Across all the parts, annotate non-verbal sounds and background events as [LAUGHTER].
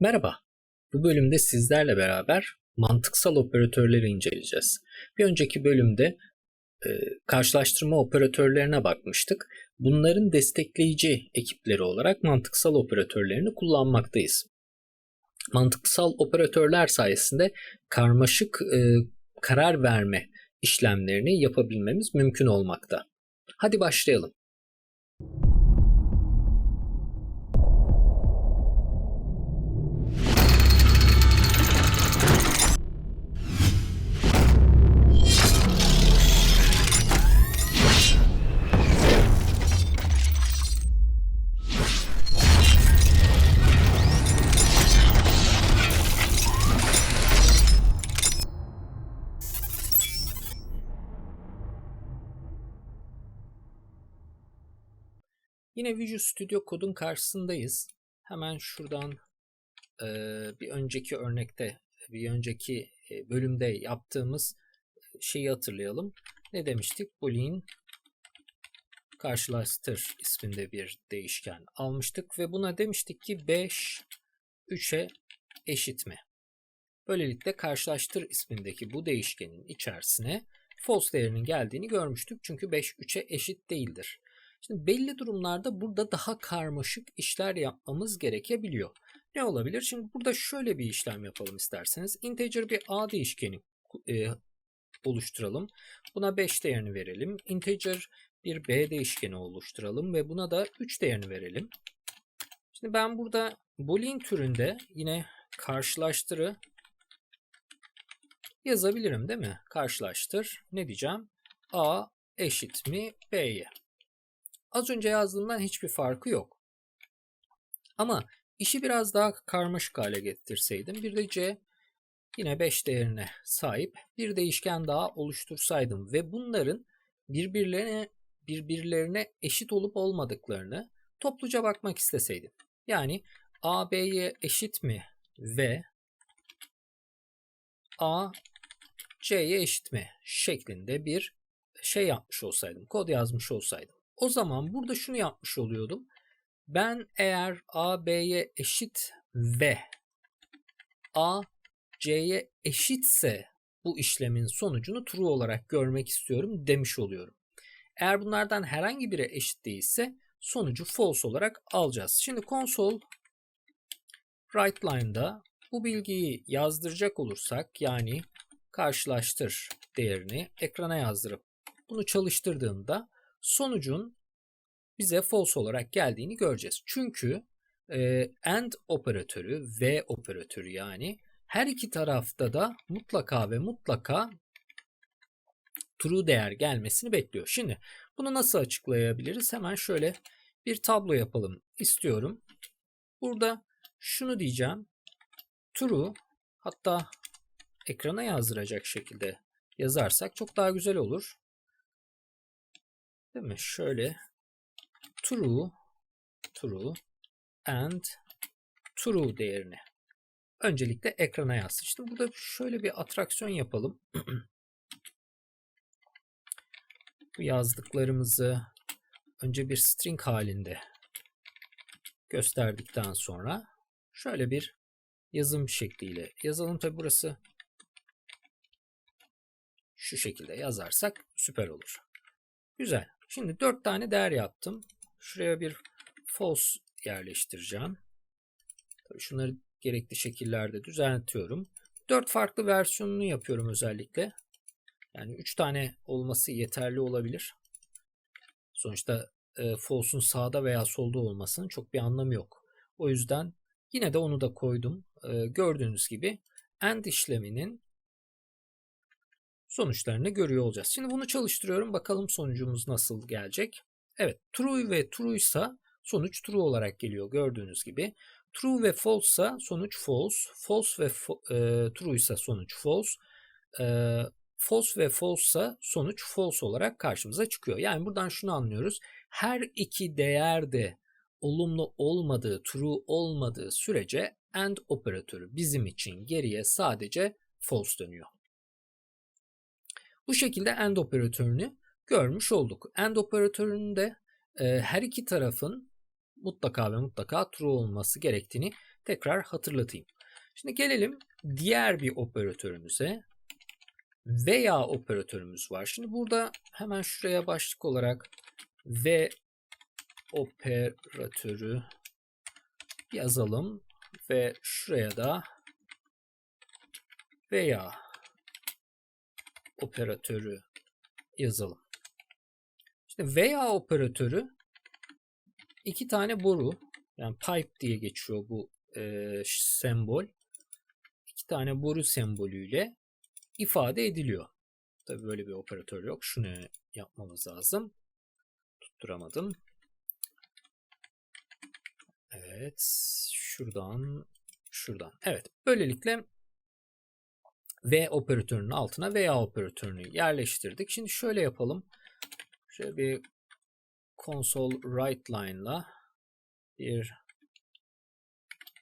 Merhaba. Bu bölümde sizlerle beraber mantıksal operatörleri inceleyeceğiz. Bir önceki bölümde e, karşılaştırma operatörlerine bakmıştık. Bunların destekleyici ekipleri olarak mantıksal operatörlerini kullanmaktayız. Mantıksal operatörler sayesinde karmaşık e, karar verme işlemlerini yapabilmemiz mümkün olmakta. Hadi başlayalım. Yine Visual Studio Code'un karşısındayız. Hemen şuradan e, bir önceki örnekte, bir önceki e, bölümde yaptığımız şeyi hatırlayalım. Ne demiştik? Boolean karşılaştır isminde bir değişken almıştık ve buna demiştik ki 5 3'e eşit mi? Böylelikle karşılaştır ismindeki bu değişkenin içerisine false değerinin geldiğini görmüştük. Çünkü 5 3'e eşit değildir. Şimdi belli durumlarda burada daha karmaşık işler yapmamız gerekebiliyor. Ne olabilir? Şimdi burada şöyle bir işlem yapalım isterseniz. Integer bir a değişkeni e, oluşturalım. Buna 5 değerini verelim. Integer bir b değişkeni oluşturalım ve buna da 3 değerini verelim. Şimdi ben burada boolean türünde yine karşılaştırı yazabilirim değil mi? Karşılaştır. Ne diyeceğim? a eşit mi b'ye? Az önce yazdığımdan hiçbir farkı yok. Ama işi biraz daha karmaşık hale getirseydim bir de c yine 5 değerine sahip bir değişken daha oluştursaydım ve bunların birbirlerine birbirlerine eşit olup olmadıklarını topluca bakmak isteseydim. Yani a b'ye eşit mi ve a c'ye eşit mi şeklinde bir şey yapmış olsaydım, kod yazmış olsaydım. O zaman burada şunu yapmış oluyordum. Ben eğer A B'ye eşit ve A C'ye eşitse bu işlemin sonucunu true olarak görmek istiyorum demiş oluyorum. Eğer bunlardan herhangi biri eşit değilse sonucu false olarak alacağız. Şimdi console WriteLine'da bu bilgiyi yazdıracak olursak yani karşılaştır değerini ekrana yazdırıp bunu çalıştırdığımda sonucun bize false olarak geldiğini göreceğiz. Çünkü e, AND operatörü, V operatörü yani her iki tarafta da mutlaka ve mutlaka true değer gelmesini bekliyor. Şimdi bunu nasıl açıklayabiliriz? Hemen şöyle bir tablo yapalım istiyorum. Burada şunu diyeceğim. True hatta ekrana yazdıracak şekilde yazarsak çok daha güzel olur. Değil mi? Şöyle true true and true değerini öncelikle ekrana yansıt. İşte burada şöyle bir atraksiyon yapalım. [CLEARS THROAT] Bu yazdıklarımızı önce bir string halinde gösterdikten sonra şöyle bir yazım şekliyle yazalım. Tabi burası şu şekilde yazarsak süper olur. Güzel. Şimdi 4 tane değer yaptım. Şuraya bir false yerleştireceğim. Tabii şunları gerekli şekillerde düzeltiyorum. 4 farklı versiyonunu yapıyorum özellikle. Yani 3 tane olması yeterli olabilir. Sonuçta e, false'un sağda veya solda olmasının çok bir anlamı yok. O yüzden yine de onu da koydum. E, gördüğünüz gibi AND işleminin sonuçlarını görüyor olacağız. Şimdi bunu çalıştırıyorum. Bakalım sonucumuz nasıl gelecek. Evet true ve true ise sonuç true olarak geliyor gördüğünüz gibi. True ve false ise sonuç false. False ve e, true ise sonuç false. E, false ve false ise sonuç false olarak karşımıza çıkıyor. Yani buradan şunu anlıyoruz. Her iki değer de olumlu olmadığı, true olmadığı sürece AND operatörü bizim için geriye sadece false dönüyor. Bu şekilde AND operatörünü görmüş olduk. AND operatöründe e, her iki tarafın mutlaka ve mutlaka true olması gerektiğini tekrar hatırlatayım. Şimdi gelelim diğer bir operatörümüze. Veya operatörümüz var. Şimdi burada hemen şuraya başlık olarak ve operatörü yazalım ve şuraya da veya operatörü yazalım. İşte veya operatörü iki tane boru yani pipe diye geçiyor bu e, sembol. İki tane boru sembolüyle ifade ediliyor. Tabii böyle bir operatör yok. Şunu yapmamız lazım. Tutturamadım. Evet. Şuradan şuradan. Evet. Böylelikle V operatörünün altına veya operatörünü yerleştirdik. Şimdi şöyle yapalım. Şöyle bir console write line'la bir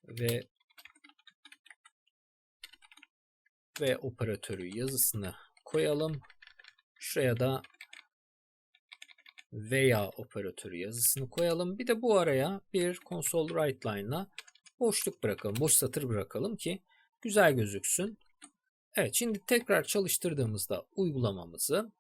ve ve operatörü yazısını koyalım. Şuraya da veya operatörü yazısını koyalım. Bir de bu araya bir console write line'la boşluk bırakalım. Boş satır bırakalım ki güzel gözüksün. Evet şimdi tekrar çalıştırdığımızda uygulamamızı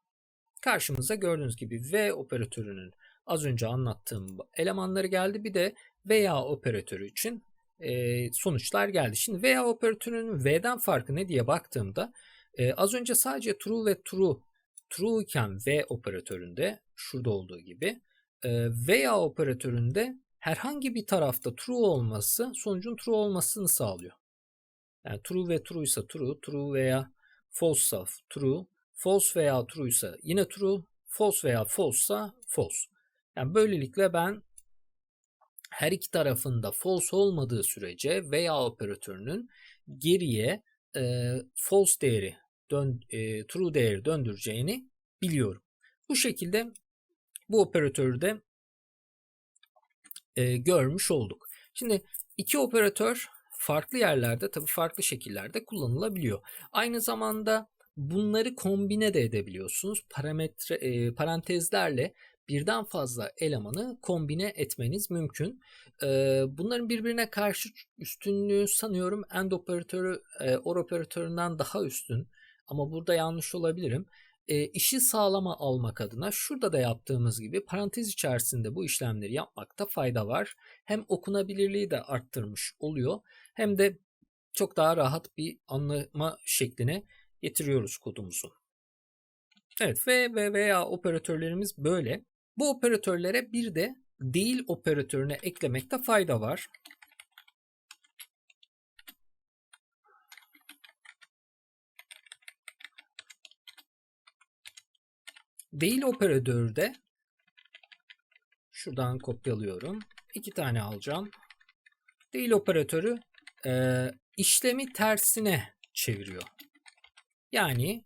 karşımıza gördüğünüz gibi V operatörünün az önce anlattığım elemanları geldi. Bir de veya operatörü için e, sonuçlar geldi. Şimdi veya operatörünün V'den farkı ne diye baktığımda e, az önce sadece true ve true true iken V operatöründe şurada olduğu gibi e, veya operatöründe herhangi bir tarafta true olması sonucun true olmasını sağlıyor. Yani true ve true ise true, true veya false ise true, false veya true ise yine true, false veya false ise false. Yani böylelikle ben her iki tarafında false olmadığı sürece veya operatörünün geriye e, false değeri dön, e, true değeri döndüreceğini biliyorum. Bu şekilde bu operatörü de e, görmüş olduk. Şimdi iki operatör farklı yerlerde tabii farklı şekillerde kullanılabiliyor. Aynı zamanda bunları kombine de edebiliyorsunuz. Parametre e, parantezlerle birden fazla elemanı kombine etmeniz mümkün. E, bunların birbirine karşı üstünlüğü sanıyorum end operatörü e, or operatöründen daha üstün. Ama burada yanlış olabilirim. E, işi sağlama almak adına şurada da yaptığımız gibi parantez içerisinde bu işlemleri yapmakta fayda var. Hem okunabilirliği de arttırmış oluyor hem de çok daha rahat bir anlama şekline getiriyoruz kodumuzu. Evet ve ve veya operatörlerimiz böyle. Bu operatörlere bir de değil operatörüne eklemekte fayda var. Değil operatörde şuradan kopyalıyorum. İki tane alacağım. Değil operatörü e, işlemi tersine çeviriyor. Yani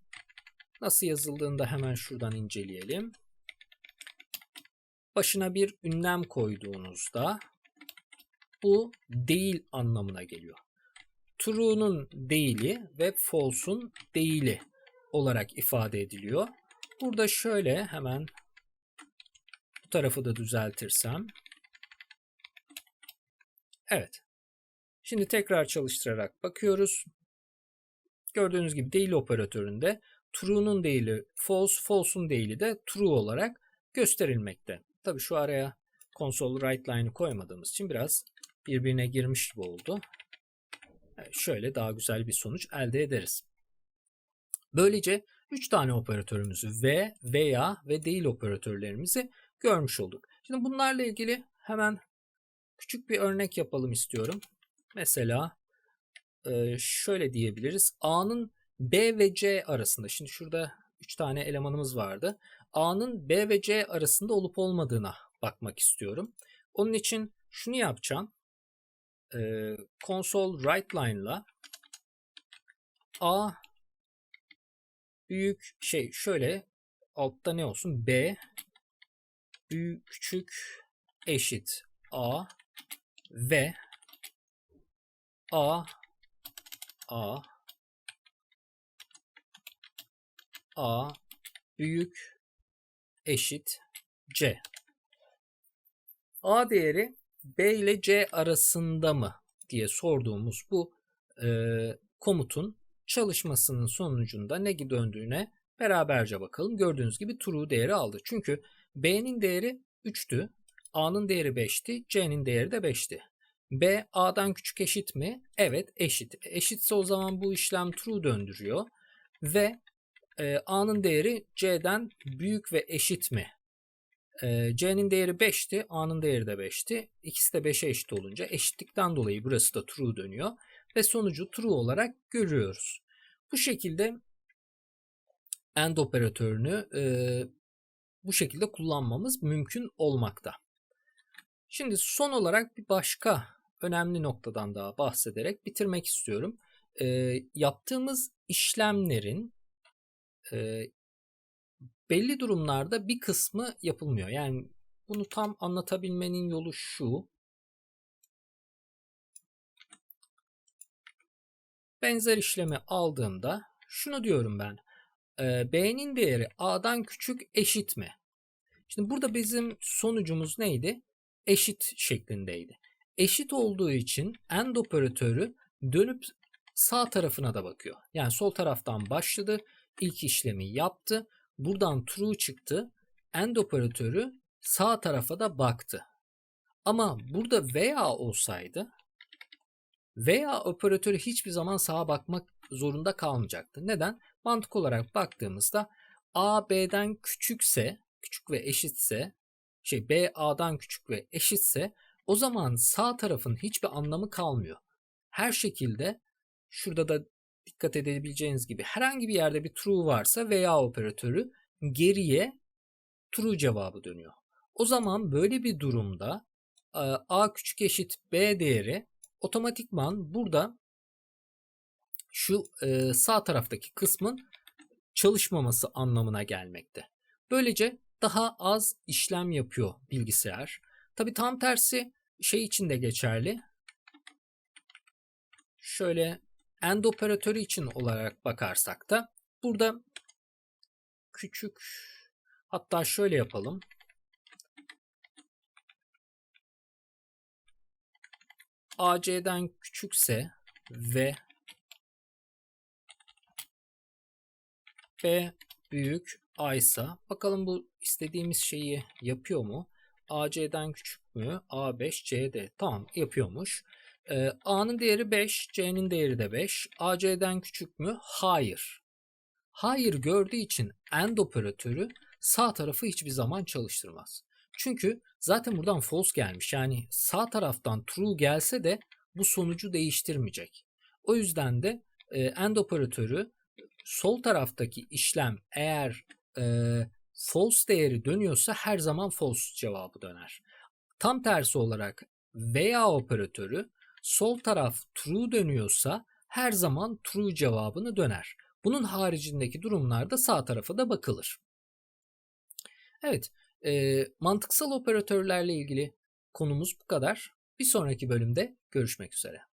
nasıl yazıldığını da hemen şuradan inceleyelim. Başına bir ünlem koyduğunuzda bu değil anlamına geliyor. True'nun değili ve false'un değili olarak ifade ediliyor. Burada şöyle hemen bu tarafı da düzeltirsem. Evet. Şimdi tekrar çalıştırarak bakıyoruz. Gördüğünüz gibi değil operatöründe true'nun değili false, false'un değili de true olarak gösterilmekte. Tabii şu araya console write line'ı koymadığımız için biraz birbirine girmiş gibi oldu. Evet, şöyle daha güzel bir sonuç elde ederiz. Böylece 3 tane operatörümüzü ve, veya ve değil operatörlerimizi görmüş olduk. Şimdi bunlarla ilgili hemen küçük bir örnek yapalım istiyorum. Mesela şöyle diyebiliriz. A'nın B ve C arasında. Şimdi şurada 3 tane elemanımız vardı. A'nın B ve C arasında olup olmadığına bakmak istiyorum. Onun için şunu yapacağım. Console write line'la A büyük şey şöyle altta ne olsun? B büyük küçük eşit A ve A A A büyük eşit C. A değeri B ile C arasında mı diye sorduğumuz bu e, komutun çalışmasının sonucunda ne döndüğüne beraberce bakalım. Gördüğünüz gibi true değeri aldı. Çünkü B'nin değeri 3'tü. A'nın değeri 5'ti. C'nin değeri de 5'ti. B A'dan küçük eşit mi? Evet eşit. Eşitse o zaman bu işlem true döndürüyor. Ve e, A'nın değeri C'den büyük ve eşit mi? E, C'nin değeri 5'ti. A'nın değeri de 5'ti. İkisi de 5'e eşit olunca eşitlikten dolayı burası da true dönüyor. Ve sonucu true olarak görüyoruz. Bu şekilde AND operatörünü e, bu şekilde kullanmamız mümkün olmakta. Şimdi son olarak bir başka önemli noktadan daha bahsederek bitirmek istiyorum. E, yaptığımız işlemlerin e, belli durumlarda bir kısmı yapılmıyor. Yani bunu tam anlatabilmenin yolu şu. Benzer işlemi aldığımda şunu diyorum ben. B'nin değeri A'dan küçük eşit mi? Şimdi burada bizim sonucumuz neydi? Eşit şeklindeydi. Eşit olduğu için AND operatörü dönüp sağ tarafına da bakıyor. Yani sol taraftan başladı. ilk işlemi yaptı. Buradan true çıktı. AND operatörü sağ tarafa da baktı. Ama burada veya olsaydı veya operatörü hiçbir zaman sağa bakmak zorunda kalmayacaktı. Neden? Mantık olarak baktığımızda A B'den küçükse, küçük ve eşitse, şey B A'dan küçük ve eşitse o zaman sağ tarafın hiçbir anlamı kalmıyor. Her şekilde şurada da dikkat edebileceğiniz gibi herhangi bir yerde bir true varsa veya operatörü geriye true cevabı dönüyor. O zaman böyle bir durumda a küçük eşit b değeri otomatikman burada şu e, sağ taraftaki kısmın çalışmaması anlamına gelmekte. Böylece daha az işlem yapıyor bilgisayar. Tabi tam tersi şey için de geçerli. Şöyle AND operatörü için olarak bakarsak da burada küçük hatta şöyle yapalım. AC'den küçükse ve B büyük A ise bakalım bu istediğimiz şeyi yapıyor mu? AC'den küçük mü? A5, CD. Tamam yapıyormuş. Ee, A'nın değeri 5, C'nin değeri de 5. AC'den küçük mü? Hayır. Hayır gördüğü için AND operatörü sağ tarafı hiçbir zaman çalıştırmaz. Çünkü zaten buradan false gelmiş. Yani sağ taraftan true gelse de bu sonucu değiştirmeyecek. O yüzden de e, AND operatörü sol taraftaki işlem eğer e, false değeri dönüyorsa her zaman false cevabı döner. Tam tersi olarak veya operatörü sol taraf true dönüyorsa her zaman true cevabını döner. Bunun haricindeki durumlarda sağ tarafa da bakılır. Evet, e, mantıksal operatörlerle ilgili konumuz bu kadar. Bir sonraki bölümde görüşmek üzere.